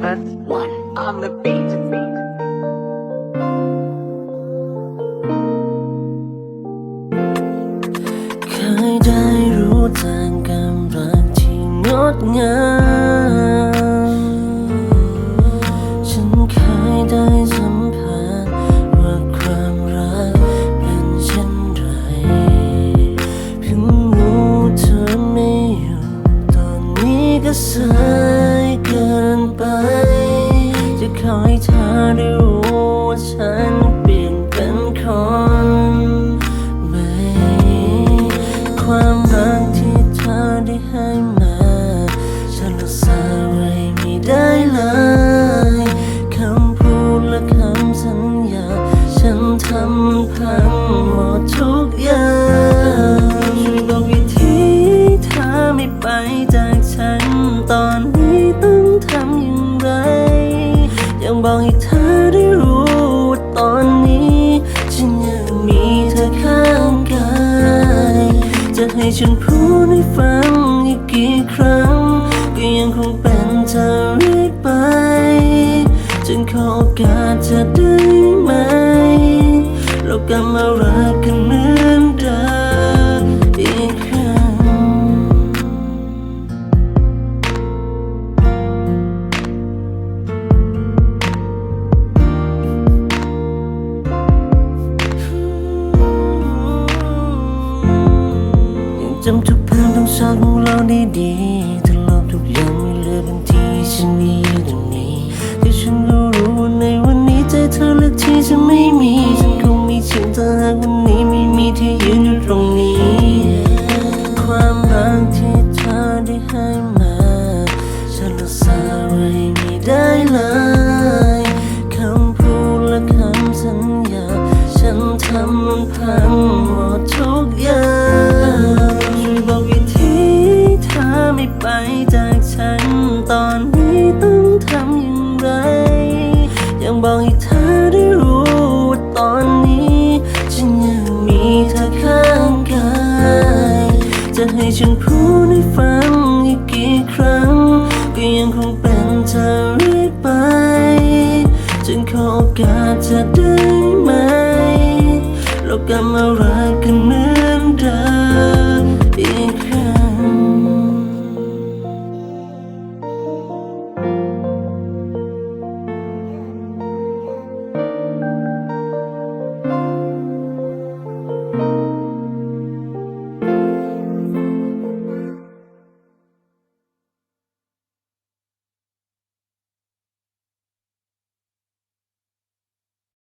That's one on the beat. Khai đai rú tàn cảm rạng chỉ ngót ngang ให้มา ฉันรักษาไว้ไม่ได้เลยคำพูดและคำสัญญา ฉันทำพังหมดทุกอย่างช่วยบอกวิธีเธอไม่ไปจากฉัน ตอนนี้ต้องทำอย่างไร ยังบอกให้เธอได้รู้ว่าตอนนี้ ฉันยังมีเธอข้างกายจะให้ฉันพูดให้ฟัง ขอโอกาสจะได้ไหม เรากลับมารักกัน ษาไว้ไม่ได้เลยคำพูดและคำสัญญา ฉันทำมันพังหมดทุกอย่างช่วยบอกวิธีเธอไม่ไปจากฉัน ตอนนี้ต้องทำอย่างไร ยังบอกให้เธอได้รู้ว่าตอนนี้ ฉันยังมีเธอข้างกาย จะให้ฉันพูดให้ฟัง ยังคงเป็นเธอเรื่อยไป จึงขอโอกาสเธอได้ไหมเรากลับมารักกันเหมื